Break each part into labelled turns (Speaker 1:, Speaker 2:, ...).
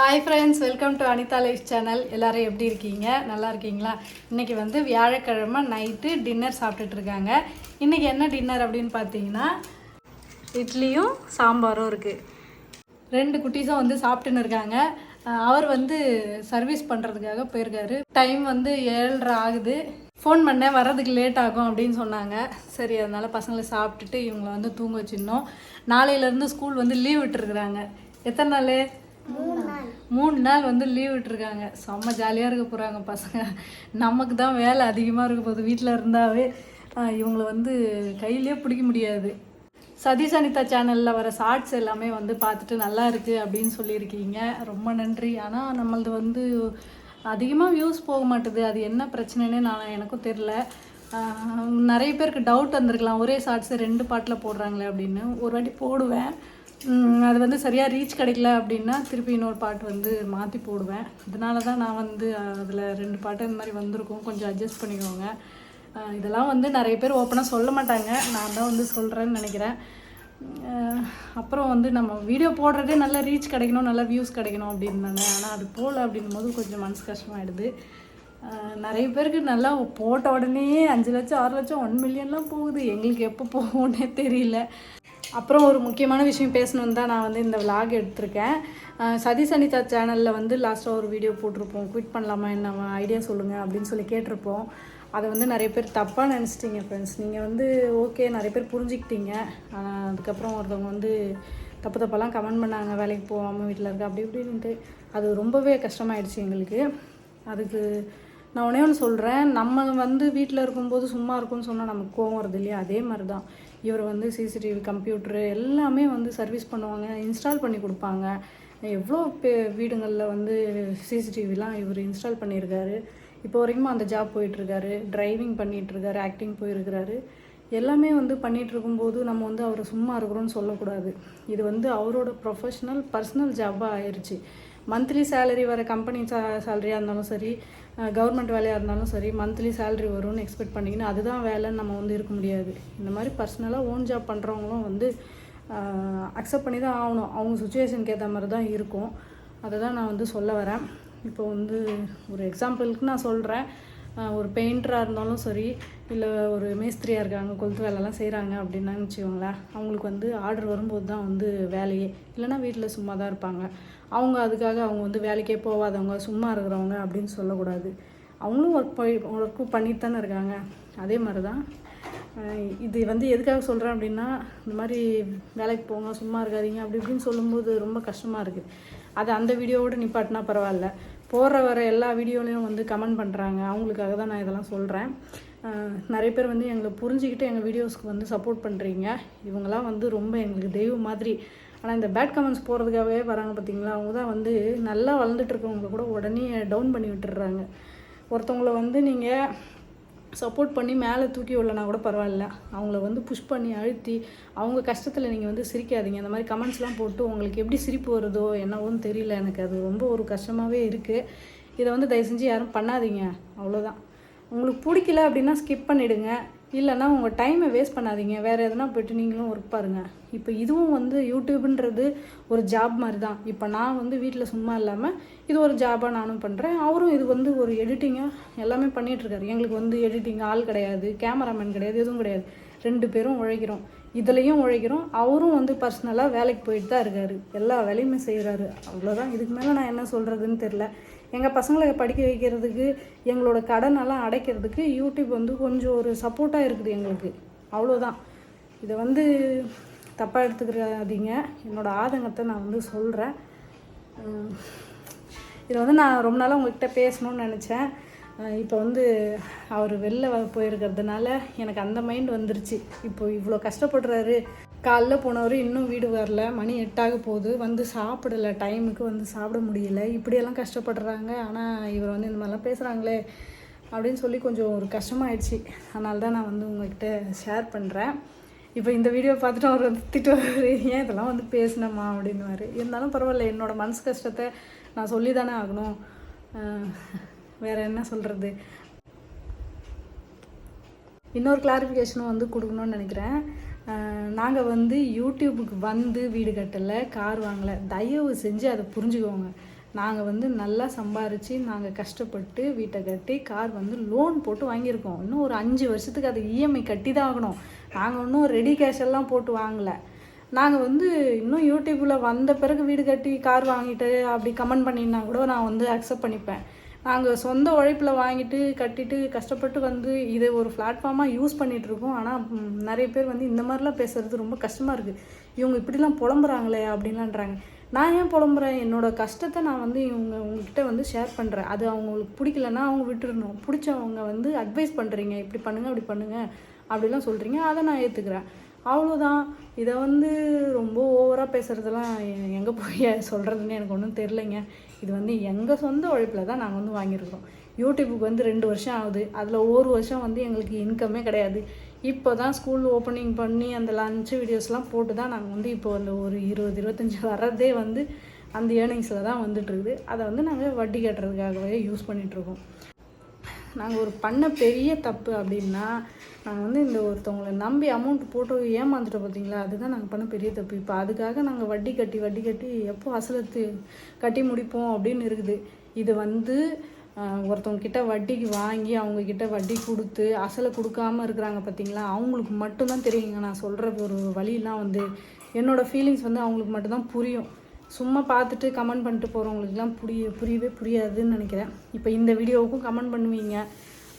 Speaker 1: hi friends welcome to Anitha life channel எல்லோரும் எப்படி இருக்கீங்க நல்லா இருக்கீங்களா இன்றைக்கி வந்து வியாழக்கிழமை நைட்டு டின்னர் சாப்பிட்டுட்ருக்காங்க இன்றைக்கி என்ன டின்னர் அப்படின்னு பார்த்தீங்கன்னா இட்லியும் சாம்பாரும் இருக்குது ரெண்டு குட்டீஸும் வந்து சாப்பிட்டுன்னு இருக்காங்க அவர் வந்து சர்வீஸ் பண்ணுறதுக்காக போயிருக்காரு டைம் வந்து ஏழரை ஆகுது ஃபோன் பண்ணேன் வர்றதுக்கு லேட் ஆகும் அப்படின்னு சொன்னாங்க சரி அதனால் பசங்களை சாப்பிட்டுட்டு இவங்களை வந்து தூங்க வச்சிடணும் நாளையிலேருந்து ஸ்கூல் வந்து லீவ் விட்டுருக்குறாங்க எத்தனை நாள் மூணு நாள் வந்து லீவ் விட்டுருக்காங்க செம்ம ஜாலியாக இருக்க போகிறாங்க பசங்க நமக்கு தான் வேலை அதிகமாக இருக்க போகுது வீட்டில் இருந்தாவே இவங்களை வந்து கையிலே பிடிக்க முடியாது சதீஷ் அனிதா சேனலில் வர ஷார்ட்ஸ் எல்லாமே வந்து பார்த்துட்டு நல்லா இருக்குது அப்படின்னு சொல்லியிருக்கீங்க ரொம்ப நன்றி ஆனால் நம்மளது வந்து அதிகமாக வியூஸ் போக மாட்டுது அது என்ன பிரச்சனைன்னு நான் எனக்கும் தெரில நிறைய பேருக்கு டவுட் வந்திருக்கலாம் ஒரே ஷார்ட்ஸு ரெண்டு பாட்டில் போடுறாங்களே அப்படின்னு ஒரு வாட்டி போடுவேன் அது வந்து சரியாக ரீச் கிடைக்கல அப்படின்னா திருப்பி இன்னொரு பாட்டு வந்து மாற்றி போடுவேன் அதனால தான் நான் வந்து அதில் ரெண்டு பாட்டு இந்த மாதிரி வந்திருக்கும் கொஞ்சம் அட்ஜஸ்ட் பண்ணிக்கோங்க இதெல்லாம் வந்து நிறைய பேர் ஓப்பனாக சொல்ல மாட்டாங்க நான் தான் வந்து சொல்கிறேன்னு நினைக்கிறேன் அப்புறம் வந்து நம்ம வீடியோ போடுறதே நல்லா ரீச் கிடைக்கணும் நல்லா வியூஸ் கிடைக்கணும் அப்படின்னு தானே ஆனால் அது போகல அப்படின்னும் போது கொஞ்சம் மனசு கஷ்டமாயிடுது நிறைய பேருக்கு நல்லா போட்ட உடனே அஞ்சு லட்சம் ஆறு லட்சம் ஒன் மில்லியன்லாம் போகுது எங்களுக்கு எப்போ போகும்னே தெரியல அப்புறம் ஒரு முக்கியமான விஷயம் பேசணுன்னு தான் நான் வந்து இந்த விலாக் எடுத்திருக்கேன் சதி சனிதா சேனலில் வந்து லாஸ்ட்டாக ஒரு வீடியோ போட்டிருப்போம் குவிட் பண்ணலாமா என்ன ஐடியா சொல்லுங்கள் அப்படின்னு சொல்லி கேட்டிருப்போம் அதை வந்து நிறைய பேர் தப்பாக நினச்சிட்டிங்க ஃப்ரெண்ட்ஸ் நீங்கள் வந்து ஓகே நிறைய பேர் புரிஞ்சுக்கிட்டீங்க அதுக்கப்புறம் ஒருத்தவங்க வந்து தப்பு தப்பெல்லாம் கமெண்ட் பண்ணாங்க வேலைக்கு போகாமல் வீட்டில் இருக்க அப்படி இப்படின்ட்டு அது ரொம்பவே கஷ்டமாயிடுச்சு எங்களுக்கு அதுக்கு நான் உடனே ஒன்று சொல்கிறேன் நம்ம வந்து வீட்டில் இருக்கும்போது சும்மா இருக்கும்னு சொன்னால் நமக்கு கோவம் வருது இல்லையா அதே மாதிரி தான் இவர் வந்து சிசிடிவி கம்ப்யூட்ரு எல்லாமே வந்து சர்வீஸ் பண்ணுவாங்க இன்ஸ்டால் பண்ணி கொடுப்பாங்க எவ்வளோ பே வீடுங்களில் வந்து சிசிடிவிலாம் இவர் இன்ஸ்டால் பண்ணியிருக்காரு இப்போ வரைக்கும் அந்த ஜாப் போயிட்டுருக்காரு டிரைவிங் பண்ணிகிட்ருக்காரு ஆக்டிங் போயிருக்கிறாரு எல்லாமே வந்து பண்ணிகிட்ருக்கும்போது நம்ம வந்து அவரை சும்மா இருக்கிறோன்னு சொல்லக்கூடாது இது வந்து அவரோட ப்ரொஃபஷ்னல் பர்சனல் ஜாப்பாக ஆயிடுச்சு மந்த்லி சேலரி வர கம்பெனி சே சேலரியாக இருந்தாலும் சரி கவர்மெண்ட் வேலையாக இருந்தாலும் சரி மந்த்லி சேலரி வரும்னு எக்ஸ்பெக்ட் பண்ணிங்கன்னா அதுதான் வேலைன்னு நம்ம வந்து இருக்க முடியாது இந்த மாதிரி பர்சனலாக ஓன் ஜாப் பண்ணுறவங்களும் வந்து அக்செப்ட் பண்ணி தான் ஆகணும் அவங்க சுச்சுவேஷனுக்கு ஏற்ற மாதிரி தான் இருக்கும் அதை தான் நான் வந்து சொல்ல வரேன் இப்போ வந்து ஒரு எக்ஸாம்பிளுக்கு நான் சொல்கிறேன் ஒரு பெயிண்டராக இருந்தாலும் சரி இல்லை ஒரு மேஸ்திரியாக இருக்காங்க கொளுத்து வேலைலாம் செய்கிறாங்க அப்படின்னா வச்சுக்கோங்களேன் அவங்களுக்கு வந்து ஆர்டர் வரும்போது தான் வந்து வேலையே இல்லைனா வீட்டில் சும்மா தான் இருப்பாங்க அவங்க அதுக்காக அவங்க வந்து வேலைக்கே போகாதவங்க சும்மா இருக்கிறவங்க அப்படின்னு சொல்லக்கூடாது அவங்களும் ஒர்க் போய் ஒர்க்கும் பண்ணிட்டு தானே இருக்காங்க அதே மாதிரி தான் இது வந்து எதுக்காக சொல்கிறேன் அப்படின்னா இந்த மாதிரி வேலைக்கு போங்க சும்மா இருக்காதீங்க அப்படி இப்படின்னு சொல்லும்போது ரொம்ப கஷ்டமாக இருக்குது அதை அந்த வீடியோவோடு நிப்பாட்டினா பரவாயில்ல போடுற வர எல்லா வீடியோலையும் வந்து கமெண்ட் பண்ணுறாங்க அவங்களுக்காக தான் நான் இதெல்லாம் சொல்கிறேன் நிறைய பேர் வந்து எங்களை புரிஞ்சுக்கிட்டு எங்கள் வீடியோஸ்க்கு வந்து சப்போர்ட் பண்ணுறீங்க இவங்களாம் வந்து ரொம்ப எங்களுக்கு தெய்வம் மாதிரி ஆனால் இந்த பேட் கமெண்ட்ஸ் போகிறதுக்காகவே வராங்க பார்த்தீங்களா அவங்க தான் வந்து நல்லா வளர்ந்துட்டு இருக்கவங்க கூட உடனே டவுன் பண்ணி விட்டுடுறாங்க ஒருத்தவங்களை வந்து நீங்கள் சப்போர்ட் பண்ணி மேலே தூக்கி விடலனா கூட பரவாயில்ல அவங்கள வந்து புஷ் பண்ணி அழுத்தி அவங்க கஷ்டத்தில் நீங்கள் வந்து சிரிக்காதீங்க அந்த மாதிரி கமெண்ட்ஸ்லாம் போட்டு உங்களுக்கு எப்படி சிரிப்பு வருதோ என்னவோன்னு தெரியல எனக்கு அது ரொம்ப ஒரு கஷ்டமாகவே இருக்குது இதை வந்து தயவு செஞ்சு யாரும் பண்ணாதீங்க அவ்வளோதான் உங்களுக்கு பிடிக்கல அப்படின்னா ஸ்கிப் பண்ணிவிடுங்க இல்லைன்னா உங்கள் டைமை வேஸ்ட் பண்ணாதீங்க வேறு எதுனா போய்ட்டு நீங்களும் ஒர்க் பாருங்கள் இப்போ இதுவும் வந்து யூடியூப்ன்றது ஒரு ஜாப் மாதிரி தான் இப்போ நான் வந்து வீட்டில் சும்மா இல்லாமல் இது ஒரு ஜாபாக நானும் பண்ணுறேன் அவரும் இது வந்து ஒரு எடிட்டிங்காக எல்லாமே பண்ணிகிட்ருக்காரு எங்களுக்கு வந்து எடிட்டிங் ஆள் கிடையாது கேமராமேன் கிடையாது எதுவும் கிடையாது ரெண்டு பேரும் உழைக்கிறோம் இதுலேயும் உழைக்கிறோம் அவரும் வந்து பர்சனலாக வேலைக்கு போயிட்டு தான் இருக்காரு எல்லா வேலையுமே செய்கிறாரு அவ்வளோதான் இதுக்கு மேலே நான் என்ன சொல்கிறதுன்னு தெரில எங்கள் பசங்களை படிக்க வைக்கிறதுக்கு எங்களோட கடனெல்லாம் அடைக்கிறதுக்கு யூடியூப் வந்து கொஞ்சம் ஒரு சப்போர்ட்டாக இருக்குது எங்களுக்கு அவ்வளோதான் இதை வந்து தப்பாக எடுத்துக்கிறாதீங்க என்னோடய ஆதங்கத்தை நான் வந்து சொல்கிறேன் இதை வந்து நான் ரொம்ப நாளாக உங்கள்கிட்ட பேசணும்னு நினச்சேன் இப்போ வந்து அவர் வெளில போயிருக்கிறதுனால எனக்கு அந்த மைண்ட் வந்துருச்சு இப்போ இவ்வளோ கஷ்டப்படுறாரு காலைல போனவர் இன்னும் வீடு வரல மணி எட்டாக போகுது வந்து சாப்பிடலை டைமுக்கு வந்து சாப்பிட முடியல இப்படியெல்லாம் கஷ்டப்படுறாங்க ஆனால் இவர் வந்து இந்த மாதிரிலாம் பேசுகிறாங்களே அப்படின்னு சொல்லி கொஞ்சம் ஒரு கஷ்டமாயிடுச்சு அதனால தான் நான் வந்து உங்ககிட்ட ஷேர் பண்ணுறேன் இப்போ இந்த வீடியோ பார்த்துட்டு அவர் வந்து திட்டு ஏன் இதெல்லாம் வந்து பேசினம்மா அப்படின்வாரு இருந்தாலும் பரவாயில்ல என்னோடய மனசு கஷ்டத்தை நான் சொல்லி தானே ஆகணும் வேறு என்ன சொல்கிறது இன்னொரு கிளாரிஃபிகேஷனும் வந்து கொடுக்கணும்னு நினைக்கிறேன் நாங்கள் வந்து யூடியூபுக்கு வந்து வீடு கட்டலை கார் வாங்கலை தயவு செஞ்சு அதை புரிஞ்சுக்கோங்க நாங்கள் வந்து நல்லா சம்பாரித்து நாங்கள் கஷ்டப்பட்டு வீட்டை கட்டி கார் வந்து லோன் போட்டு வாங்கியிருக்கோம் இன்னும் ஒரு அஞ்சு வருஷத்துக்கு அதை இஎம்ஐ e கட்டி தான் ஆகணும் நாங்கள் இன்னும் ரெடி கேஷ் எல்லாம் போட்டு வாங்கலை நாங்கள் வந்து இன்னும் யூடியூப்பில் வந்த பிறகு வீடு கட்டி கார் வாங்கிட்டு அப்படி கமெண்ட் பண்ணியிருந்தா கூட நான் வந்து அக்செப்ட் பண்ணிப்பேன் நாங்கள் சொந்த உழைப்பில் வாங்கிட்டு கட்டிட்டு கஷ்டப்பட்டு வந்து இதை ஒரு பிளாட்ஃபார்மாக யூஸ் பண்ணிகிட்ருக்கோம் ஆனால் நிறைய பேர் வந்து இந்த மாதிரிலாம் பேசுகிறது ரொம்ப கஷ்டமாக இருக்குது இவங்க இப்படிலாம் புலம்புறாங்களே அப்படின்லான்றாங்க நான் ஏன் புலம்புறேன் என்னோடய கஷ்டத்தை நான் வந்து இவங்க உங்ககிட்ட வந்து ஷேர் பண்ணுறேன் அது அவங்களுக்கு பிடிக்கலன்னா அவங்க விட்டுருணும் பிடிச்சவங்க வந்து அட்வைஸ் பண்ணுறீங்க இப்படி பண்ணுங்கள் அப்படி பண்ணுங்கள் அப்படிலாம் சொல்கிறீங்க அதை நான் ஏற்றுக்கிறேன் அவ்வளோதான் இதை வந்து ரொம்ப ஓவராக பேசுகிறதெல்லாம் எங்கே போய் சொல்கிறதுன்னு எனக்கு ஒன்றும் தெரிலங்க இது வந்து எங்கள் சொந்த உழைப்பில் தான் நாங்கள் வந்து வாங்கியிருக்கிறோம் யூடியூப்புக்கு வந்து ரெண்டு வருஷம் ஆகுது அதில் ஒரு வருஷம் வந்து எங்களுக்கு இன்கமே கிடையாது இப்போ தான் ஸ்கூல் ஓப்பனிங் பண்ணி அந்த லன்ச் வீடியோஸ்லாம் போட்டு தான் நாங்கள் வந்து இப்போ அந்த ஒரு இருபது இருபத்தஞ்சி வர்றதே வந்து அந்த ஏர்னிங்ஸில் தான் வந்துட்டுருக்குது அதை வந்து நாங்கள் வட்டி கட்டுறதுக்காகவே யூஸ் பண்ணிகிட்ருக்கோம் நாங்கள் ஒரு பண்ண பெரிய தப்பு அப்படின்னா நாங்கள் வந்து இந்த ஒருத்தவங்களை நம்பி அமௌண்ட் போட்டு ஏமாந்துட்டோம் பார்த்தீங்களா அதுதான் நாங்கள் பண்ண பெரிய தப்பு இப்போ அதுக்காக நாங்கள் வட்டி கட்டி வட்டி கட்டி எப்போ அசலத்து கட்டி முடிப்போம் அப்படின்னு இருக்குது இது வந்து ஒருத்தவங்க கிட்ட வட்டிக்கு வாங்கி அவங்கக்கிட்ட வட்டி கொடுத்து அசலை கொடுக்காமல் இருக்கிறாங்க பார்த்தீங்களா அவங்களுக்கு மட்டும்தான் தெரியுங்க நான் சொல்கிற ஒரு வழியெலாம் வந்து என்னோடய ஃபீலிங்ஸ் வந்து அவங்களுக்கு மட்டும்தான் புரியும் சும்மா பார்த்துட்டு கமெண்ட் பண்ணிட்டு போகிறவங்களுக்குலாம் புரிய புரியவே புரியாதுன்னு நினைக்கிறேன் இப்போ இந்த வீடியோவுக்கும் கமெண்ட் பண்ணுவீங்க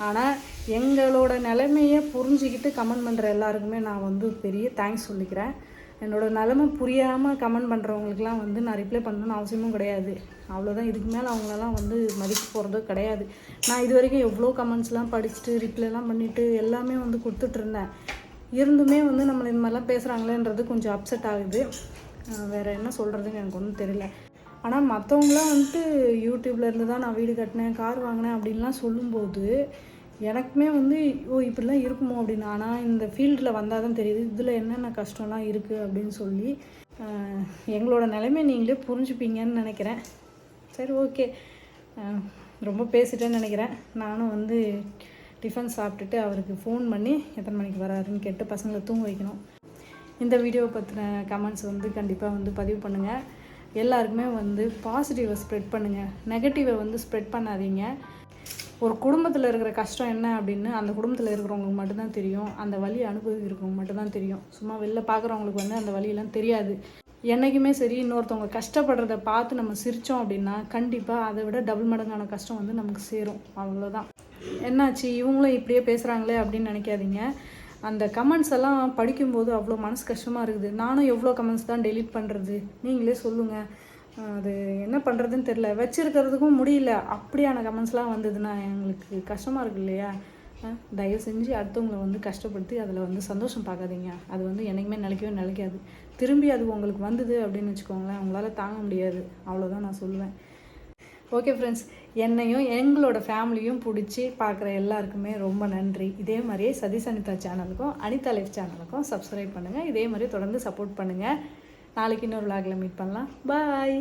Speaker 1: ஆனால் எங்களோட நிலைமையை புரிஞ்சுக்கிட்டு கமெண்ட் பண்ணுற எல்லாருக்குமே நான் வந்து பெரிய தேங்க்ஸ் சொல்லிக்கிறேன் என்னோடய நிலமை புரியாமல் கமெண்ட் பண்ணுறவங்களுக்குலாம் வந்து நான் ரிப்ளை பண்ணணும்னு அவசியமும் கிடையாது அவ்வளோதான் இதுக்கு மேலே அவங்களெல்லாம் வந்து மதிப்பு போகிறதோ கிடையாது நான் இது வரைக்கும் எவ்வளோ கமெண்ட்ஸ்லாம் படிச்சுட்டு ரிப்ளைலாம் பண்ணிவிட்டு எல்லாமே வந்து கொடுத்துட்ருந்தேன் இருந்துமே வந்து நம்மளை இந்த மாதிரிலாம் பேசுகிறாங்களேன்றது கொஞ்சம் அப்செட் ஆகுது வேறு என்ன சொல்கிறதுன்னு எனக்கு ஒன்றும் தெரியல ஆனால் மற்றவங்களாம் வந்துட்டு இருந்து தான் நான் வீடு கட்டினேன் கார் வாங்கினேன் அப்படின்லாம் சொல்லும்போது எனக்குமே வந்து ஓ இப்படிலாம் இருக்குமோ அப்படின்னு ஆனால் இந்த ஃபீல்டில் வந்தால் தான் தெரியுது இதில் என்னென்ன கஷ்டம்லாம் இருக்குது அப்படின்னு சொல்லி எங்களோட நிலைமை நீங்களே புரிஞ்சுப்பீங்கன்னு நினைக்கிறேன் சரி ஓகே ரொம்ப பேசிட்டேன்னு நினைக்கிறேன் நானும் வந்து டிஃபன் சாப்பிட்டுட்டு அவருக்கு ஃபோன் பண்ணி எத்தனை மணிக்கு வராருன்னு கேட்டு பசங்களை தூங்க வைக்கணும் இந்த வீடியோவை பற்றின கமெண்ட்ஸ் வந்து கண்டிப்பாக வந்து பதிவு பண்ணுங்கள் எல்லாருக்குமே வந்து பாசிட்டிவை ஸ்ப்ரெட் பண்ணுங்கள் நெகட்டிவை வந்து ஸ்ப்ரெட் பண்ணாதீங்க ஒரு குடும்பத்தில் இருக்கிற கஷ்டம் என்ன அப்படின்னு அந்த குடும்பத்தில் இருக்கிறவங்களுக்கு மட்டும்தான் தெரியும் அந்த வழி அனுபவிக்கிறவங்க மட்டும்தான் தெரியும் சும்மா வெளில பார்க்குறவங்களுக்கு வந்து அந்த வழியெல்லாம் தெரியாது என்றைக்குமே சரி இன்னொருத்தவங்க கஷ்டப்படுறத பார்த்து நம்ம சிரித்தோம் அப்படின்னா கண்டிப்பாக அதை விட டபுள் மடங்கான கஷ்டம் வந்து நமக்கு சேரும் அவ்வளோதான் என்னாச்சு இவங்களும் இப்படியே பேசுகிறாங்களே அப்படின்னு நினைக்காதீங்க அந்த கமெண்ட்ஸ் எல்லாம் படிக்கும்போது அவ்வளோ மனசு கஷ்டமாக இருக்குது நானும் எவ்வளோ கமெண்ட்ஸ் தான் டெலிட் பண்ணுறது நீங்களே சொல்லுங்கள் அது என்ன பண்ணுறதுன்னு தெரில வச்சுருக்கிறதுக்கும் முடியல அப்படியான கமெண்ட்ஸ்லாம் வந்ததுன்னா எங்களுக்கு கஷ்டமாக இருக்கு இல்லையா தயவு செஞ்சு அடுத்தவங்களை வந்து கஷ்டப்படுத்தி அதில் வந்து சந்தோஷம் பார்க்காதீங்க அது வந்து என்றைக்குமே நினைக்கவே நினைக்காது திரும்பி அது உங்களுக்கு வந்தது அப்படின்னு வச்சுக்கோங்களேன் உங்களால் தாங்க முடியாது அவ்வளோதான் நான் சொல்லுவேன் ஓகே ஃப்ரெண்ட்ஸ் என்னையும் எங்களோட ஃபேமிலியும் பிடிச்சி பார்க்குற எல்லாருக்குமே ரொம்ப நன்றி இதே மாதிரியே சதீஷ் அனிதா சேனலுக்கும் அனிதா லைஃப் சேனலுக்கும் சப்ஸ்கிரைப் பண்ணுங்கள் இதே மாதிரி தொடர்ந்து சப்போர்ட் பண்ணுங்கள் நாளைக்கு இன்னொரு விளாகில் மீட் பண்ணலாம் பாய்